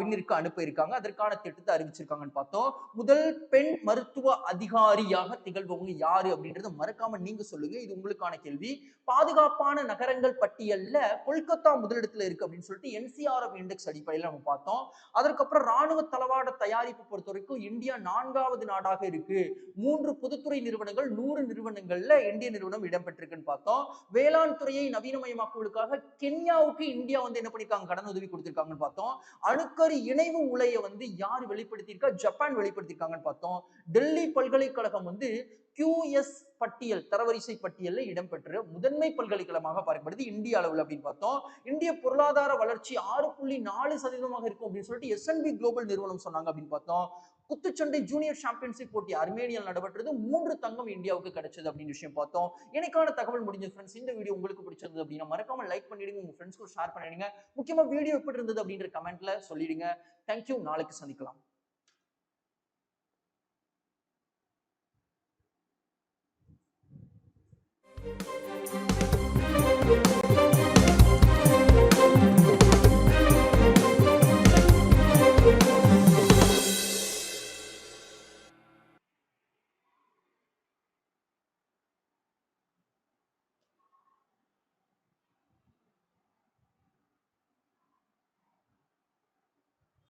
விண்ணிற்கு அனுப்ப இருக்காங்க அதற்கான திட்டத்தை அறிவிச்சிருக்காங்கன்னு பார்த்தோம். முதல் பெண் மருத்துவ அதிகாரியாக திகழ்பவங்க யாரு அப்படின்றத மறக்காம நீங்க சொல்லுங்க. இது உங்களுக்கான கேள்வி. பாதுகாப்பான நகரங்கள் பட்டியல்ல கொல்கத்தா முதலிடத்துல இருக்கு அப்படின்னு சொல்லிட்டு என்சிஆர்எஃப் இண்டெக்ஸ் அடிப்படையில் நம்ம பார்த்தோம். அதற்கப்புறம் ராணுவ தளவாட தயாரிப்பு பொறுத்த வரைக்கும் இந்தியா நான்காவது நாடாக இருக்கு. மூன்று பொதுத்துறை நிறுவனங்கள் நூறு நிறுவனங்கள்ல இந்திய நிறுவனம் இடம்பெற்றிருக்குன்னு பார்த்தோம். வேளாண் துறையை நவீனமயமாக்குவதற்காக கென்யாவுக்கு இந்தியா வந்து என்ன பண்ணிருக்காங்க? கடன் உதவி கொடுத்திருக்காங்கன்னு பார்த்தோம். அணுக்கரு இணைவு உலையை வந்து யார் வெளிப்படுத்தியிருக்கா? ஜப்பான் வெளிப்படுத்தியிருக்காங்கன்னு பார்த்தோம். டெல்லி பல்கலைக்கழகம் வந்து கியூஎஸ் பட்டியல் தரவரிசை பட்டியலில் இடம்பெற்ற முதன்மை பல்கலைக்கழகமாக பார்க்கப்படுது இந்திய அளவில் அப்படின்னு பார்த்தோம். இந்திய பொருளாதார வளர்ச்சி ஆறு புள்ளி நாலு சதவீதமாக இருக்கும் அப்படின்னு சொல்லிட்டு எஸ்என்பி குளோபல் நிறுவனம் சொன்னாங்க அப்படின்னு பார்த்தோம். குத்துச்சண்டை ஜூனியர் சாம்பியன்ஷிப் போட்டி அர்மேனியால் நடைபெற்றது. மூன்று தங்கம் இந்தியாவுக்கு கிடைச்சது அப்படின்னு விஷயம் பார்த்தோம். எனக்கான தகவல் முடிஞ்ச ஃப்ரெண்ட்ஸ் இந்த வீடியோ உங்களுக்கு பிடிச்சிருந்தது அப்படின்னா மறக்காம லைக் பண்ணிடுங்க. உங்க ஃப்ரெண்ட்ஸ்க்கு ஷேர் பண்ணிடுங்க. முக்கியமா வீடியோ எப்படி இருந்தது அப்படின்ற கமெண்ட்ல சொல்லிடுங்க. தேங்க்யூ நாளைக்கு சந்திக்கலாம்.